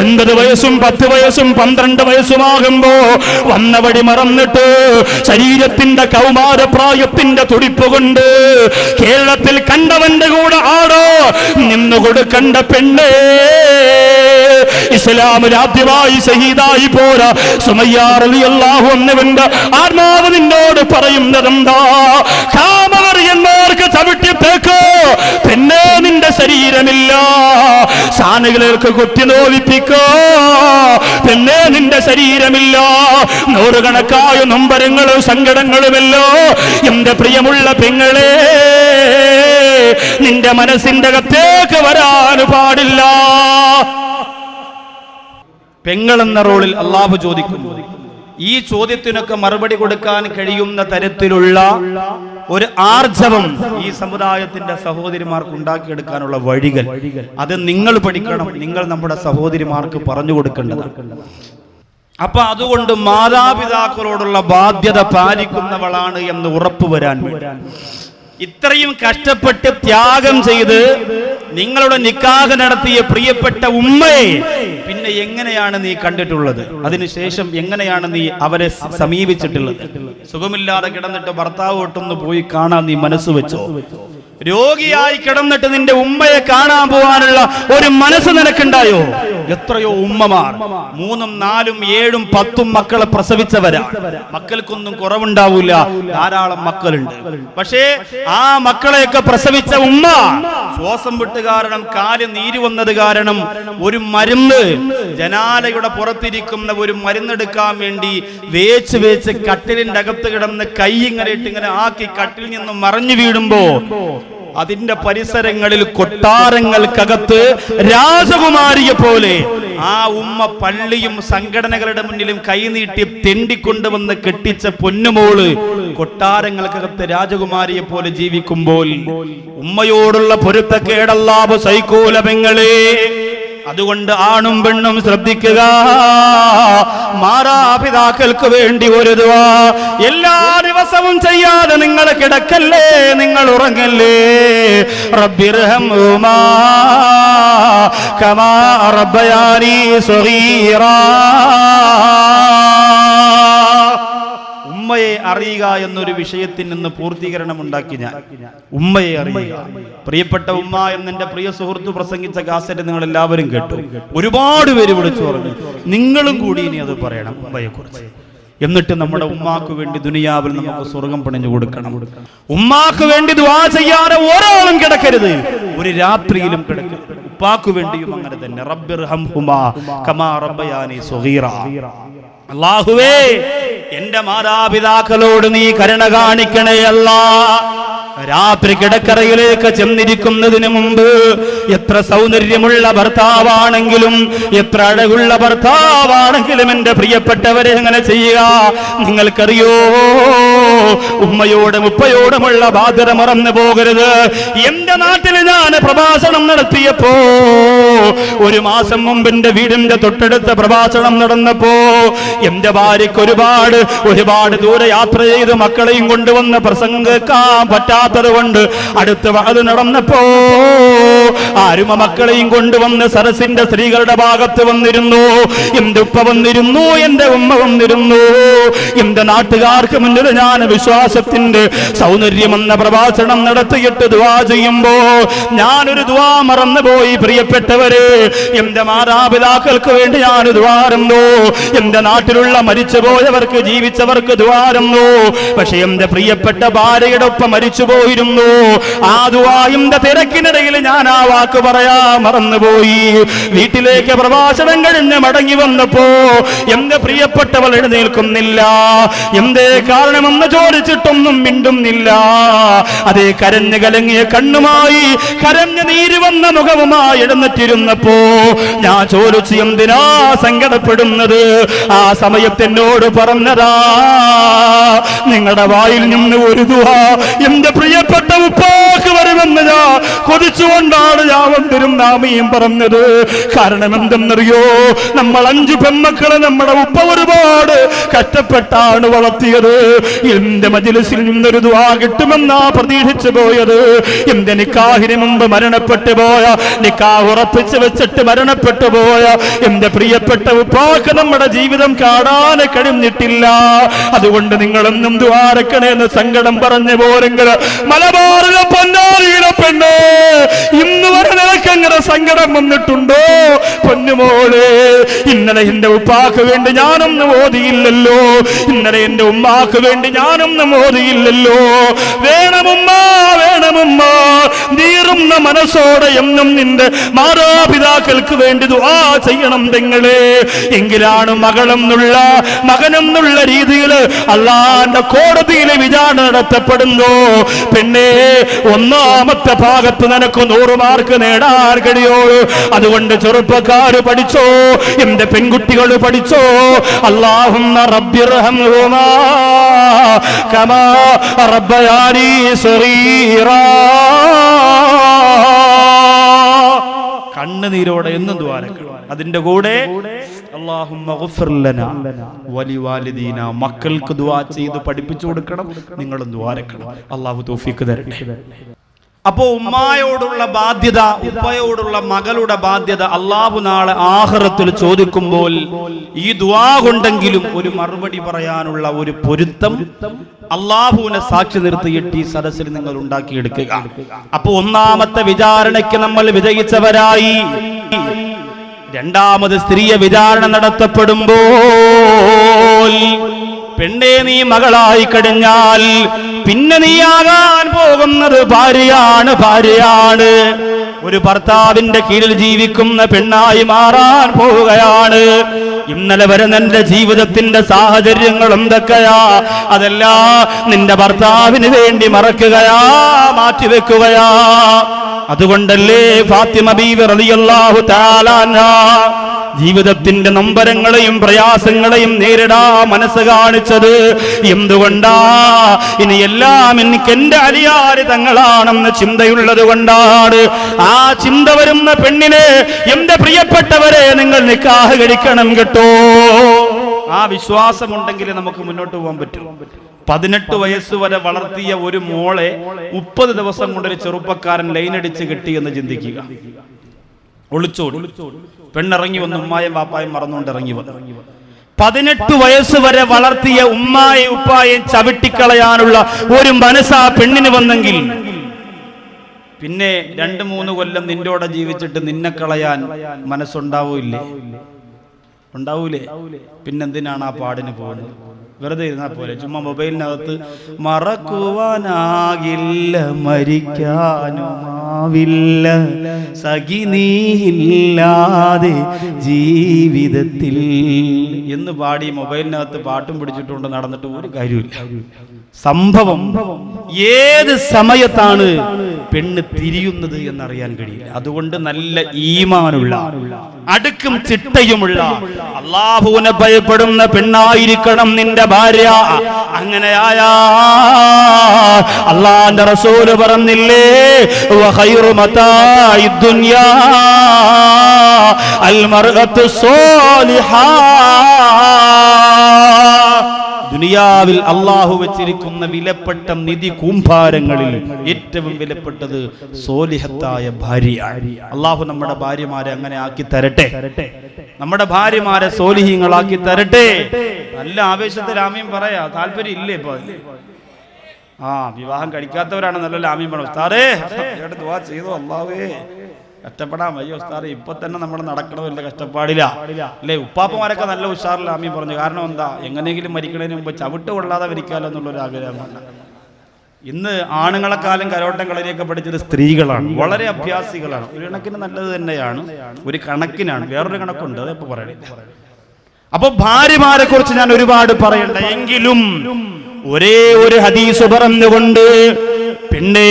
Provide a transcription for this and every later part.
ഒൻപത് വയസ്സും പത്ത് വയസ്സും പന്ത്രണ്ട് വയസ്സുമാകുമ്പോ വന്ന വഴി മറന്നിട്ട് ശരീരത്തിന്റെ കൗമാരപ്രായത്തിന്റെ തുടിപ്പ് കൊണ്ട് കേരളത്തിൽ കണ്ടവന്റെ കൂടെ ആടോ നിന്നു കൊടുക്കണ്ട പെണ്ണേ. ഇസ്ലാം രാജ്യമായി ഷഹീദായി പോരാ സുമയ്യാറിയാഹു എന്നവന്റെ ആത്മാവ് നിന്നോട് പറയുന്നതെന്താ? കാമ ചവിട്ടിത്തേക്കോ പിന്നെ നിന്റെ ശരീരമില്ല. സാനുകളിലേക്ക് കുത്തി നോവിപ്പിക്കോ. പിന്നെ നിന്റെ ശരീരമില്ല. നൂറുകണക്കായ നൊമ്പരങ്ങളും സങ്കടങ്ങളുമല്ലോ. എന്റെ പ്രിയമുള്ള പെങ്ങളെ നിന്റെ മനസ്സിന്റെ അകത്തേക്ക് വരാൻ പാടില്ല. പെങ്ങളെന്ന റോളിൽ അള്ളാഹു ചോദിക്കുന്നു. ഈ ചോദ്യത്തിനൊക്കെ മറുപടി കൊടുക്കാൻ കഴിയുന്ന തരത്തിലുള്ള ഒരു ആർജവം ഈ സമുദായത്തിന്റെ സഹോദരിമാർക്ക് ഉണ്ടാക്കിയെടുക്കാനുള്ള വഴികൾ. അത് നിങ്ങൾ പഠിക്കണം. നിങ്ങൾ നമ്മുടെ സഹോദരിമാർക്ക് പറഞ്ഞു കൊടുക്കേണ്ടതാണ്. അപ്പൊ അതുകൊണ്ട് മാതാപിതാക്കളോടുള്ള ബാധ്യത പാലിക്കുന്നവളാണ് എന്ന് ഉറപ്പു വരാൻ വേണ്ടി. ഇത്രയും കഷ്ടപ്പെട്ട് ത്യാഗം ചെയ്ത് നിങ്ങളുടെ നിക്കാഹ് നടത്തിയ പ്രിയപ്പെട്ട ഉമ്മയെ പിന്നെ എങ്ങനെയാണ് നീ കണ്ടിട്ടുള്ളത്? അതിനുശേഷം എങ്ങനെയാണ് നീ അവരെ സമീപിച്ചിട്ടുള്ളത്? സുഖമില്ലാതെ കിടന്നിട്ട് ഭർത്താവ് ഒട്ടൊന്ന് പോയി കാണാൻ നീ മനസ്സ് വെച്ചോ? രോഗിയായി കിടന്നിട്ട് നിന്റെ ഉമ്മയെ കാണാൻ പോകാനുള്ള ഒരു മനസ്സ് നിനക്കുണ്ടായോ? എത്രയോ ഉമ്മമാർ. മൂന്നും നാലും ഏഴും പത്തും മക്കളെ പ്രസവിച്ചവരാ മക്കൾക്കൊന്നും കുറവുണ്ടാവൂല. ധാരാളം മക്കളുണ്ട്. പക്ഷേ ആ മക്കളെയൊക്കെ പ്രസവിച്ച ഉമ്മ ശ്വാസം വിട്ട് കാരണം കാൽ നീര് വന്നത് കാരണം ഒരു മരുന്ന് ജനാലയുടെ പുറത്തിരിക്കുന്ന ഒരു മരുന്നെടുക്കാൻ വേണ്ടി വേച്ച് വേച്ച് കട്ടിലിന്റെ അകത്ത് കിടന്ന് കൈ ഇങ്ങനെ ഇട്ട് ഇങ്ങനെ ആക്കി കട്ടിൽ നിന്ന് മറിഞ്ഞു വീഴുമ്പോ അതിന്റെ പരിസരങ്ങളിൽ കൊട്ടാരങ്ങൾക്കകത്ത് രാജകുമാരിയെ പോലെ ആ ഉമ്മ പള്ളിയും സംഘടനകളുടെ മുന്നിലും കൈനീട്ടി തെണ്ടിക്കൊണ്ടുവന്ന് കെട്ടിച്ച പൊന്നുമോൾ കൊട്ടാരങ്ങൾക്കകത്ത് രാജകുമാരിയെ പോലെ ജീവിക്കുമ്പോൾ ഉമ്മയോടുള്ള പൊരുത്തക്കേടല്ലാവ് സൈക്കോല പെങ്ങളെ അതുകൊണ്ട് ആണും പെണ്ണും ശ്രദ്ധിക്കുക. മാതാപിതാക്കൾക്ക് വേണ്ടി ഒരുതുക എല്ലാ ദിവസവും ചെയ്യാതെ നിങ്ങൾ കിടക്കല്ലേ? നിങ്ങൾ ഉറങ്ങല്ലേ? റബ്ബിർഹം കമാ റബ്ബയാനി ഉമ്മയെ അറിയുക എന്നൊരു വിഷയത്തിൽ നിന്ന് പൂർത്തീകരണം ഉണ്ടാക്കി ഞാൻ. ഉമ്മയെ അറിയുക. പ്രിയപ്പെട്ട ഉമ്മ എന്നെ പ്രിയ സുഹൃത്തു പ്രസംഗിച്ച കാസറ്റ് നിങ്ങൾ എല്ലാവരും കേട്ടു. ഒരുപാട് പേര് വിളിച്ചു പറഞ്ഞു. നിങ്ങളും കൂടി ഇനി അത് പറയണം ഉമ്മയെ കുറിച്ച് എന്നിട്ട് നമ്മുടെ ഉമ്മാക്ക് വേണ്ടി ദുനിയാവിൽ നമുക്ക് സ്വർഗം പണിഞ്ഞു കൊടുക്കണം. ഉമ്മാക്ക് വേണ്ടി ദുആ ചെയ്യാതെ ഒരാളും കിടക്കരുത്. ഒരു രാത്രിയിലും കിടക്കരുത്. ഉപ്പാക്ക് വേണ്ടിയും അങ്ങനെ തന്നെ. റബ്ബിർ കമാ റബ്ബയാനി അള്ളാഹുവേ എന്റെ മാതാപിതാക്കളോട് നീ കരുണ കാണിക്കണേ അല്ലാ. രാത്രി കിടക്കറയിലേക്ക് ചെന്നിരിക്കുന്നതിന് മുമ്പ് എത്ര സൗന്ദര്യമുള്ള ഭർത്താവാണെങ്കിലും എത്ര അഴകുള്ള ഭർത്താവാണെങ്കിലും എന്റെ പ്രിയപ്പെട്ടവരെ എങ്ങനെ ചെയ്യുക. നിങ്ങൾക്കറിയോ? ഉമ്മയോടും ഉപ്പയോടുമുള്ള ബാധ്യത മറന്നു പോകരുത്. എന്റെ നാട്ടിൽ ഞാൻ പ്രഭാഷണം നടത്തിയപ്പോ ഒരു മാസം മുമ്പ് എന്റെ വീടിന്റെ തൊട്ടടുത്ത പ്രഭാഷണം നടന്നപ്പോ എന്റെ ഭാര്യയ്ക്ക് ഒരുപാട് ഒരുപാട് ദൂരെ യാത്ര ചെയ്ത് മക്കളെയും കൊണ്ടുവന്ന് പ്രസംഗിക്കാൻ പറ്റാത്തത് കൊണ്ട് അടുത്ത് അത് നടന്നപ്പോ ആരുമ മക്കളെയും കൊണ്ടുവന്ന് സരസിന്റെ സ്ത്രീകളുടെ ഭാഗത്ത് വന്നിരുന്നു. എന്റെ ഉപ്പ വന്നിരുന്നു? എന്റെ ഉമ്മ വന്നിരുന്നു. എന്റെ നാട്ടുകാർക്ക് മുന്നിൽ ഞാൻ വിശ്വാസത്തിന്റെ സൗന്ദര്യം എന്ന പ്രഭാഷണം നടത്തിയിട്ട് ദുവാ ചെയ്യുമ്പോ ഞാനൊരു ദുവാ മറന്നുപോയി പ്രിയപ്പെട്ടവരെ. എന്റെ മാതാപിതാക്കൾക്ക് വേണ്ടി ഞാൻ ദ്വാരുന്നു എന്റെ നാട്ടിലുള്ള മരിച്ചുപോയവർക്ക് ജീവിച്ചവർക്ക് ദ്വാരുന്നു പക്ഷെ എന്റെ പ്രിയപ്പെട്ട ഭാര്യയുടെ ഒപ്പം മരിച്ചുപോയിരുന്നു. ആ ദുവായുടെ തിരക്കിനിടയിൽ ഞാൻ ആ വാക്ക് പറയാ മറന്നുപോയി. വീട്ടിലേക്ക് പ്രഭാഷണം കഴിഞ്ഞ് മടങ്ങി വന്നപ്പോ എന്റെ പ്രിയപ്പെട്ടവൾ എഴുന്നേൽക്കുന്നില്ല. എന്തേ കാരണമെന്ന് ചോദിച്ചിട്ടൊന്നും മിണ്ടുന്നില്ല. അതേ കരഞ്ഞു കലങ്ങിയ കണ്ണുമായി കരഞ്ഞു നീര് വന്ന മുഖവുമായി എഴുന്നിട്ടിരുന്നപ്പോ ഞാൻ ചോദിച്ചു എന്തിനാ സങ്കടപ്പെടുന്നത്? ആ സമയത്തെന്നോട് പറഞ്ഞതാ. നിങ്ങളുടെ വായിൽ നിന്ന് ഒരു എന്റെ പ്രിയപ്പെട്ട ഉപ്പാക്ക് വരുമെന്ന് ഞാൻ കൊതിച്ചുകൊണ്ടാണ് ഞാൻ വന്നിരും നാമിയും പറഞ്ഞത്. കാരണം എന്തെന്നറിയോ? നമ്മൾ അഞ്ചു പെൺമക്കളെ നമ്മുടെ ഉപ്പ ഒരുപാട് കഷ്ടപ്പെട്ടാണ് വളർത്തിയത്. എന്റെ മജിലിസിൽ നിന്നൊരു ദുവാ കിട്ടുമെന്നാ പ്രതീക്ഷിച്ചു പോയത്. എന്റെ നിക്കാഹിന് മുമ്പ് മരണപ്പെട്ടു പോയ നിക്കാഹ് ഉറപ്പിച്ചു വെച്ചിട്ട് മരണപ്പെട്ടു പോയ എന്റെ പ്രിയപ്പെട്ട ഉപ്പാക്ക് നമ്മുടെ ജീവിതം കാണാൻ കഴിഞ്ഞിട്ടില്ല. അതുകൊണ്ട് നിങ്ങളൊന്നും ദ്വാരക്കണേ എന്ന് സങ്കടം പറഞ്ഞു പോരെങ്കിൽ മലബാറിലെ പൊന്നാറിയുടെ പെണ്ണ് ഇന്ന് വരെ നിനക്ക് അങ്ങനെ സങ്കടം വന്നിട്ടുണ്ടോ? പൊന്നുമോളെ ഇന്നലെ എന്റെ ഉപ്പാക്ക് വേണ്ടി ഞാനൊന്നും ഓതിയില്ലല്ലോ. ഇന്നലെ എന്റെ ഉമ്മാക്ക് വേണ്ടി ഞാനൊന്നും നമ്മോതിയില്ലല്ലോ വേണമുമ്മ വേണമുമ്മ. നീറുന്ന മനസ്സോടെ എന്നും നിന്റെ മാതാപിതാക്കൾക്ക് വേണ്ടി ദുആ ചെയ്യണം നിങ്ങളെ എങ്കിലാണ് മകളെന്നുള്ള മകനെന്നുള്ള രീതിയിൽ അള്ളാന്റെ കോടതിയിലെ വിചാരണ നടത്തപ്പെടുന്നു. പിന്നെ ഒന്നാമത്തെ ഭാഗത്ത് നിനക്ക് നൂറ് മാർക്ക് നേടാൻ കഴിയോ? അതുകൊണ്ട് ചെറുപ്പക്കാര് പഠിച്ചോ? എന്റെ പെൺകുട്ടികൾ പഠിച്ചോ? അള്ളാഹുന്ന റബ്ബിർഹംഹുമാ കമാ റബ്ബയാനി صغيرا. കണ്ണുനീരോടെ എന്നും ദ്വാരക്കണം അതിന്റെ കൂടെ അല്ലാഹുമ്മ ഗഫിർ ലനാ. വലി വാലിദീന മക്കൾക്ക് ദുആ ചെയ്ത് പഠിപ്പിച്ചു കൊടുക്കണം. നിങ്ങളും ദ്വാരക്കണം അള്ളാഹു തോഫിക്ക് തരട്ടെ. അപ്പോ ഉമ്മായോടുള്ള ബാധ്യത ഉപ്പയോടുള്ള മകളുടെ ബാധ്യത അള്ളാഹു നാളെ ആഹ്റത്തിൽ ചോദിക്കുമ്പോൾ ഈ ദുആ കൊണ്ടെങ്കിലും ഒരു മറുപടി പറയാനുള്ള ഒരു പൊരുത്തം അള്ളാഹുവിനെ സാക്ഷി നിർത്തിയിട്ട് ഈ സദസ്സിൽ നിങ്ങൾ ഉണ്ടാക്കിയെടുക്കുക. അപ്പൊ ഒന്നാമത്തെ വിചാരണയ്ക്ക് നമ്മൾ വിജയിച്ചവരായി. രണ്ടാമത് സ്ത്രീയെ വിചാരണ നടത്തപ്പെടുമ്പോൾ പെണ്ണെ നീ മകളായി കഴിഞ്ഞാൽ പിന്നെ നീയാകാൻ പോകുന്നത് ഭാര്യയാണ് ഭാര്യയാണ്. ഒരു ഭർത്താവിന്റെ കീഴിൽ ജീവിക്കുന്ന പെണ്ണായി മാറാൻ പോവുകയാണ്. ഇന്നലെ വരെ നിന്റെ ജീവിതത്തിന്റെ സാഹചര്യങ്ങൾ എന്തൊക്കെയാ? അതെല്ലാം നിന്റെ ഭർത്താവിന് വേണ്ടി മറക്കുകയാ മാറ്റിവെക്കുകയാ. അതുകൊണ്ടല്ലേ ഫാത്തിമ ബീവി റളിയല്ലാഹു അൻഹാ ജീവിതത്തിന്റെ നമ്പരങ്ങളെയും പ്രയാസങ്ങളെയും നേരിടാ മനസ്സ് കാണിച്ചത്. എന്തുകൊണ്ടാ? ഇനി എല്ലാം എനിക്ക് എന്റെ അലിയാരി തങ്ങളാണെന്ന് ചിന്തയുള്ളത് കൊണ്ടാണ്. ആ ചിന്ത വരുന്ന പെണ്ണിനെ എന്റെ പ്രിയപ്പെട്ടവരെ നിങ്ങൾ നിക്കാഹ് കഴിക്കണം കേട്ടോ. ആ വിശ്വാസമുണ്ടെങ്കിൽ നമുക്ക് മുന്നോട്ട് പോകാൻ പറ്റും. പതിനെട്ട് വയസ്സ് വരെ വളർത്തിയ ഒരു മോളെ മുപ്പത് ദിവസം കൊണ്ടൊരു ചെറുപ്പക്കാരൻ ലൈനടിച്ച് കിട്ടിയെന്ന് ചിന്തിക്കുക. ഒളിച്ചോടി. പെണ്ണിറങ്ങി വന്ന് ഉമ്മായും വാപ്പായും മറന്നുകൊണ്ട് ഇറങ്ങി വന്നു. പതിനെട്ട് വയസ്സ് വരെ വളർത്തിയ ഉമ്മായെ ഉപ്പായെ ചവിട്ടിക്കളയാനുള്ള ഒരു മനസ്സാ പെണ്ണിന് വന്നെങ്കിൽ പിന്നെ രണ്ട് മൂന്ന് കൊല്ലം നിന്റോടെ ജീവിച്ചിട്ട് നിന്നെ കളയാൻ മനസ്സുണ്ടാവൂല്ലേ? ഉണ്ടാവൂലേ? പിന്നെന്തിനാണ് ആ പാടിന് പോകുന്നത്? വെറുതെ ഇരുന്നാൽ പോലെ ചുമ്മാ മൊബൈലിനകത്ത് മറക്കുവാനാകില്ല മരിക്കാനുമാവില്ല. സഖി നീയില്ലാതെ ജീവിതത്തിൽ. എന്ന് പാടി മൊബൈലിനകത്ത് പാട്ടും പിടിച്ചിട്ടുണ്ട് നടന്നിട്ട് ഒരു കാര്യമില്ല സംഭവം ഏത് സമയത്താണ് പെണ്ണ് തിരിയുന്നത് എന്നറിയാൻ കഴിയില്ല. അതുകൊണ്ട് നല്ല ഈമാനുള്ള അടുക്കും ചിട്ടയുമുള്ള അള്ളാഹുവിനെ ഭയപ്പെടുന്ന പെണ്ണായിരിക്കണം നിന്റെ ഭാര്യ. അങ്ങനെയായാ അള്ളാന്റെ റസൂൽ പറഞ്ഞില്ലേ വഖൈറു മതാഇ ദുനിയാവിൽ അള്ളാഹു വെച്ചിരിക്കുന്ന വിലപ്പെട്ട നിധി കൂമ്പാരങ്ങളിൽ ഏറ്റവും വിലപ്പെട്ടത് സോലിഹത്തായ ഭാര്യ അള്ളാഹു നമ്മുടെ ഭാര്യമാരെ അങ്ങനെ ആക്കി തരട്ടെ. നമ്മുടെ ഭാര്യമാരെ സോലിഹീങ്ങളാക്കി തരട്ടെ. നല്ല ആവേശത്തിൽ ആമയും പറയാ. താല്പര്യം ഇല്ലേ ഇപ്പൊ? ആ വിവാഹം കഴിക്കാത്തവരാണ് നല്ല ലാമ്യം പറഞ്ഞു താറേ ചെയ്തു അള്ളാവേ കഷ്ടപ്പെടാൻ വയ്യ ഉസ്താദ് ഇപ്പൊ തന്നെ നമ്മൾ നടക്കണമില്ല കഷ്ടപ്പാടില്ല. അല്ലേ? ഉപ്പാപ്പമാരൊക്കെ നല്ല ഉഷാറില്ല ആമ്യം പറഞ്ഞു. കാരണം എന്താ? എങ്ങനെയെങ്കിലും മരിക്കണതിന് മുമ്പ് ചവിട്ട് കൊള്ളാതെ മരിക്കാലോ എന്നുള്ളൊരു ആഗ്രഹമാണ് ഇന്ന് ആണുങ്ങളെക്കാലം കരോട്ടം കളരിയൊക്കെ പഠിച്ചത് സ്ത്രീകളാണ്. വളരെ അഭ്യാസികളാണ്. ഒരു കണക്കിന് നല്ലത് തന്നെയാണ്. ഒരു കണക്കിനാണ്. വേറൊരു കണക്കുണ്ട്. അതിപ്പോ പറയണില്ല അപ്പൊ ഭാര്യമാരെ കുറിച്ച് ഞാൻ ഒരുപാട് പറയണ്ട. എങ്കിലും ഒരേ ഒരു ഹദീസ് പറഞ്ഞുകൊണ്ട് പിന്നെ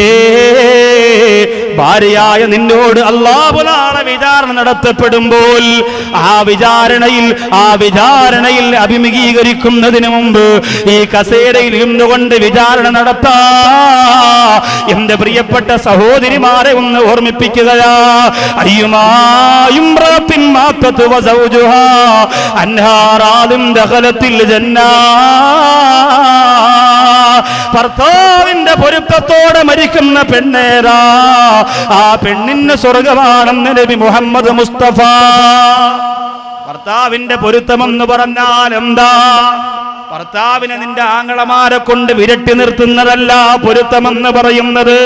ഭാര്യയായ നിന്നോട് അള്ളാഹുലാണ് വിചാരണ നടത്തപ്പെടുമ്പോൾ ആ വിചാരണയിൽ ആ വിചാരണയിൽ അഭിമുഖീകരിക്കുന്നതിന് മുമ്പ് ഈ കസേരയിൽ ഇരുന്നുകൊണ്ട് വിചാരണ നടത്താ. എന്റെ പ്രിയപ്പെട്ട സഹോദരിമാരെ ഒന്ന് ഓർമ്മിപ്പിക്കുകയാ. അയ്യുമായും മാത്തത്ത് ദഹലത്തിൽ ജന്നാ. ഭർത്താവിന്റെ പൊരുത്തത്തോടെ മരിക്കുന്ന പെണ്ണേരാ ആ പെണ്ണിന് സ്വർഗമാണെന്ന് നബി മുഹമ്മദ് മുസ്തഫ. ഭർത്താവിന്റെ പൊരുത്തമെന്ന് പറഞ്ഞാൽ എന്താ? ഭർത്താവിനെ നിന്റെ ആങ്ങളമാരെ കൊണ്ട് വിരട്ടി നിർത്തുന്നതല്ല പൊരുത്തമെന്ന് പറയുന്നത്.